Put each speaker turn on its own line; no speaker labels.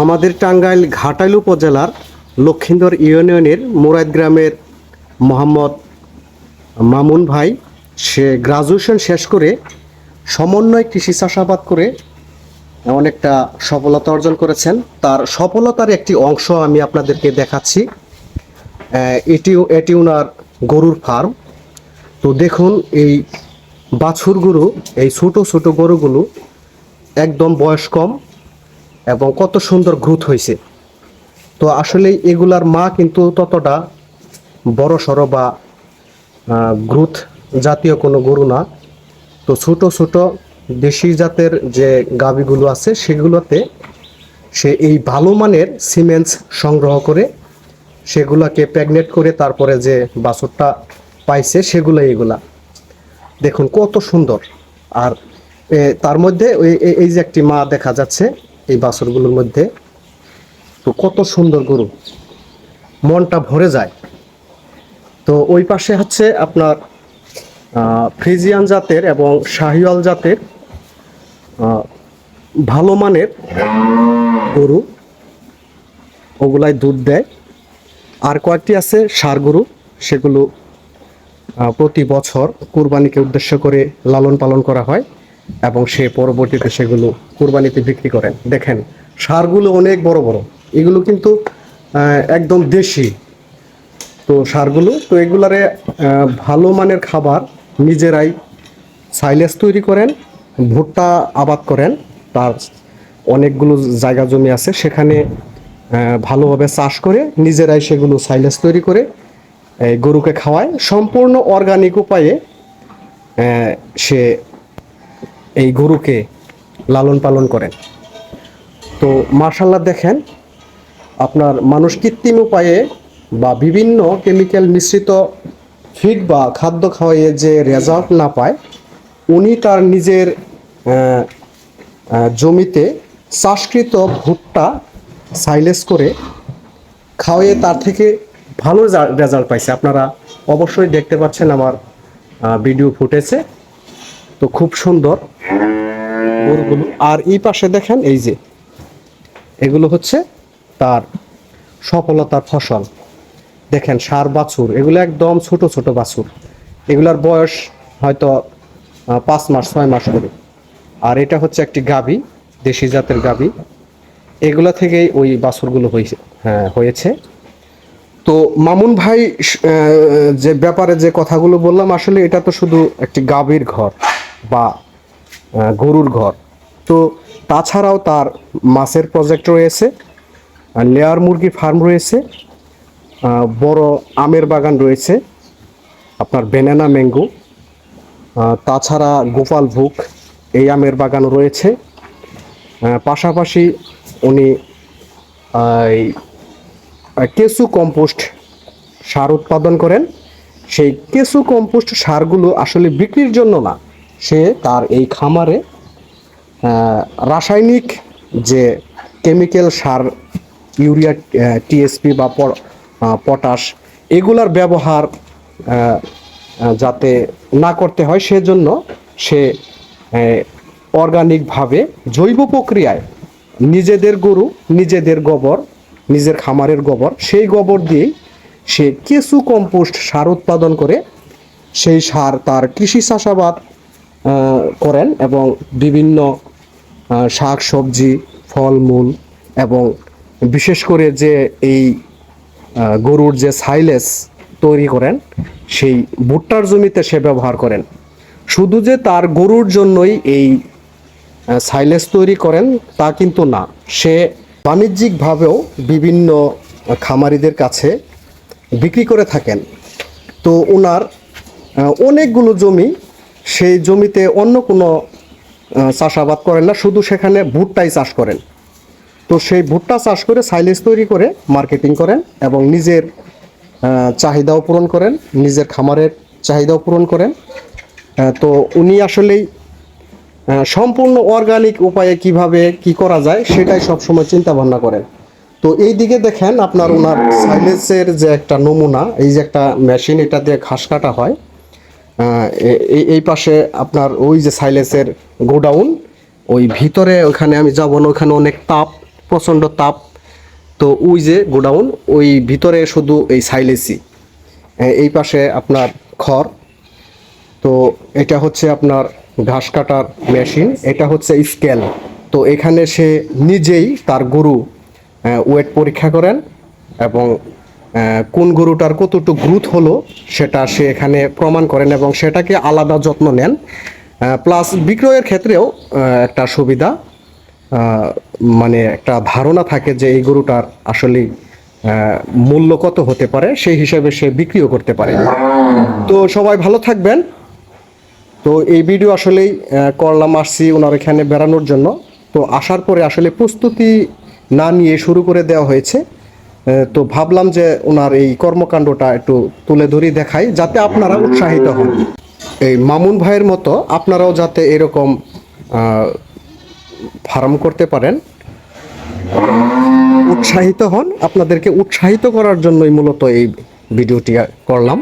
আমাদের টাঙ্গাইল ঘাটাইল উপজেলার লক্ষিন্দর ইউনিয়নের মুরাদ গ্রামের মোহাম্মদ মামুন ভাই, সে গ্রাজুয়েশন শেষ করে সমন্বয় কৃষি চাষাবাদ করে অনেকটা সফলতা অর্জন করেছেন। তার সফলতার একটি অংশ আমি আপনাদেরকে দেখাচ্ছি। এটি এটি ওনার গরুর ফার্ম তো দেখুন, এই বাছুর গরু, এই ছোট ছোট গরুগুলো একদম বয়স কম। এবং কত সুন্দর গ্রোথ হয়েছে। তো আসলে এগুলার মা কিন্তু ততটা বড় সড়ো বা গ্রোথ জাতীয় কোনো গরু না। তো ছোট ছোট দেশি জাতের যে গাভীগুলো আছে, সেগুলোতে সে এই ভালো মানের সিমেন্টস সংগ্রহ করে, সেগুলাকে প্রেগনেট করে তারপরে যে বাছুরটা পাইছে সেগুলো এগুলা। দেখুন কত সুন্দর। আর তার মধ্যে এই যে একটি মা দেখা যাচ্ছে এই বাছরগুলোর মধ্যে। তো কত সুন্দর গরু। মনটা ভরে যায়। তো ওই পাশে হচ্ছে আপনার ফ্রিজিয়ান জাতের এবং শাহিওয়াল জাতের ভালো মানের গরু। ওগুলাই দুধ দেয়। আর কয়েকটি আছে ষাঁড় গরু। সেগুলো প্রতি বছর কুরবানিকে উদ্দেশ্য করে লালন পালন করা হয়। এবং সে পরবর্তীতে সেগুলো কুরবানিতে বিক্রি করেন। দেখেন, সারগুলো অনেক বড় বড়। এগুলো কিন্তু একদম দেশি। তো সারগুলো, তো এগুলারে ভালো মানের খাবার নিজেরাই সাইলেজ তৈরি করেন, ভুট্টা আবাদ করেন, তার অনেকগুলো জায়গা জমি আছে, সেখানে ভালোভাবে চাষ করে নিজেরাই সেগুলো সাইলেজ তৈরি করে গরুকে খাওয়ায়। সম্পূর্ণ অর্গানিক উপায়ে সে এই গরুকে লালন পালন করেন। তো মার্শাল্লাহ দেখেন, আপনার মানুষ কৃত্রিম উপায়ে বা বিভিন্ন কেমিক্যাল মিশ্রিত ফিড বা খাদ্য খাওয়াইয়ে যে রেজাল্ট না পায়, উনি তার নিজের জমিতে চাষকৃত ভুট্টা সাইলেস করে খাওয়াইয়ে তার থেকে ভালো রেজাল্ট পাইছে। আপনারা অবশ্যই দেখতে পাচ্ছেন আমার ভিডিও ফুটেছে তো খুব সুন্দর গরুগুলো। আর এই পাশে দেখেন, এই যে, এগুলো হচ্ছে তার সফলতার ফসল। দেখেন, সার বাছুর, এগুলো একদম ছোট ছোট বাছুর। এগুলার বয়স হয়তো পাঁচ মাস, ছয় মাস করে। আর এটা হচ্ছে একটি গাবি দেশি জাতের গাবি এগুলা থেকেই ওই বাছুরগুলো হয়েছে হ্যাঁ হয়েছে। তো মামুন ভাই যে ব্যাপারে যে কথাগুলো বললাম, আসলে এটা তো শুধু একটি গাভীর ঘর। বা গরুর ঘর। তো তাছাড়াও তার মাছের প্রজেক্ট রয়েছে লেয়ার মুরগির ফার্ম রয়েছে বড় আমের বাগান রয়েছে, আপনার বেনানা ম্যাঙ্গো তাছাড়া গোপাল ভোগ, এই আমের বাগান রয়েছে। পাশাপাশি উনি কেঁচু কম্পোস্ট সার উৎপাদন করেন। সেই কেঁচু কম্পোস্ট সারগুলো আসলে বিক্রির জন্য না সে তার এই খামারে রাসায়নিক যে কেমিক্যাল সার, ইউরিয়া টিএসপি বা পটাশ, এগুলার ব্যবহার যাতে না করতে হয় সেজন্য সে অর্গানিকভাবে জৈব প্রক্রিয়ায় নিজেদের গরু, নিজেদের গোবর, নিজের খামারের গোবর, সেই গোবর দিয়েই সে কেঁচু কম্পোস্ট সার উৎপাদন করে, সেই সার তার কৃষি চাষাবাদ করেন এবং বিভিন্ন শাক, সবজি, ফলমূল এবং বিশেষ করে যে এই গরুর যে সাইলেস তৈরি করেন, সেই ভুট্টার জমিতে সে ব্যবহার করেন। শুধু যে তার গরুর জন্যই এই সাইলেস তৈরি করেন তা কিন্তু না। সে বাণিজ্যিকভাবেও বিভিন্ন খামারিদের কাছে বিক্রি করে থাকেন। তো ওনার অনেকগুলো জমি সেই জমিতে অন্য কোনো চাষাবাদ করেন না, শুধু সেখানে ভুট্টাই চাষ করেন। তো সেই ভুট্টা চাষ করে সাইলেজ তৈরি করে মার্কেটিং করেন এবং নিজের চাহিদাও পূরণ করেন, নিজের খামারের চাহিদাও পূরণ করেন। তো উনি আসলেই সম্পূর্ণ অর্গানিক উপায়ে কীভাবে কি করা যায় সেটাই সবসময় চিন্তা ভাবনা করেন। তো এই দিকে দেখেন আপনার ওনার সাইলেন্সের যে একটা নমুনা, এই যে একটা মেশিন, এটা দিয়ে ঘাস কাটা হয়। এই এই পাশে আপনার ওই যে সাইলেন্সের গোডাউন, ওই ভিতরে ওখানে আমি যাব না, ওখানে অনেক তাপ, প্রচণ্ড তাপ। তো ওই যে গোডাউন, ওই ভিতরে শুধু এই সাইলেসি এই পাশে আপনার খড় তো এটা হচ্ছে আপনার ঘাস কাটার মেশিন, এটা হচ্ছে স্কেল। তো এখানে সে নিজেই তার গরু ওয়েট পরীক্ষা করেন এবং কোন গরুটার কতটুকু গ্রুথ হলো সেটা সে এখানে প্রমাণ করেন এবং সেটাকে আলাদা যত্ন নেন। প্লাস বিক্রয়ের ক্ষেত্রেও একটা সুবিধা মানে একটা ধারণা থাকে যে এই গরুটার আসলে মূল্য কত হতে পারে, সেই হিসাবে সে বিক্রিও করতে পারে। তো সবাই ভালো থাকবেন। তো এই ভিডিও আসলেই করলাম আসছি ওনার এখানে বেড়ানোর জন্য। তো আসার পরে আসলে প্রস্তুতি না নিয়ে শুরু করে দেওয়া হয়েছে। তো ভাবলাম যে ওনার এই কর্মকাণ্ডটা একটু তুলে ধরি, দেখাই, যাতে আপনারা উৎসাহিত হন। এই মামুন ভাইয়ের মতো আপনারাও যাতে এরকম ফার্ম করতে পারেন। উৎসাহিত হন। আপনাদেরকে উৎসাহিত করার জন্যই মূলত এই ভিডিওটি করলাম।